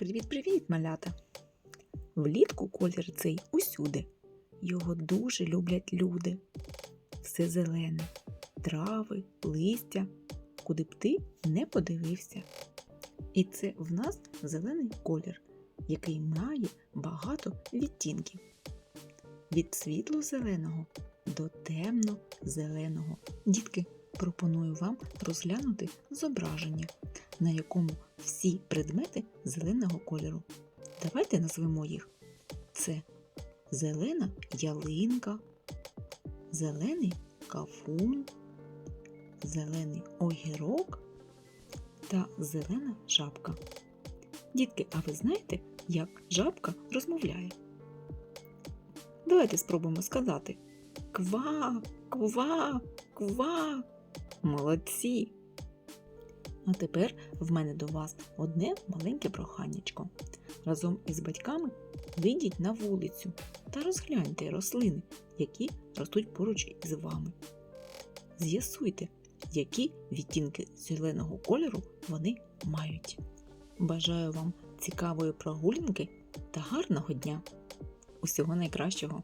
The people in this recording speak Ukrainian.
Привіт-привіт, малята! Влітку колір цей усюди. Його дуже люблять люди. Все зелене, трави, листя, куди б ти не подивився. І це в нас зелений колір, який має багато відтінків. Від світло-зеленого до темно-зеленого. Дітки, пропоную вам розглянути зображення, на якому всі предмети зеленого кольору. Давайте назвемо їх. Це зелена ялинка, зелений кафун, зелений огірок та зелена жабка. Дітки, а ви знаєте, як жабка розмовляє? Давайте спробуємо сказати ква, ква, ква. Молодці! А тепер в мене до вас одне маленьке проханнячко. Разом із батьками вийдіть на вулицю та розгляньте рослини, які ростуть поруч із вами. З'ясуйте, які відтінки зеленого кольору вони мають. Бажаю вам цікавої прогулянки та гарного дня! Усього найкращого!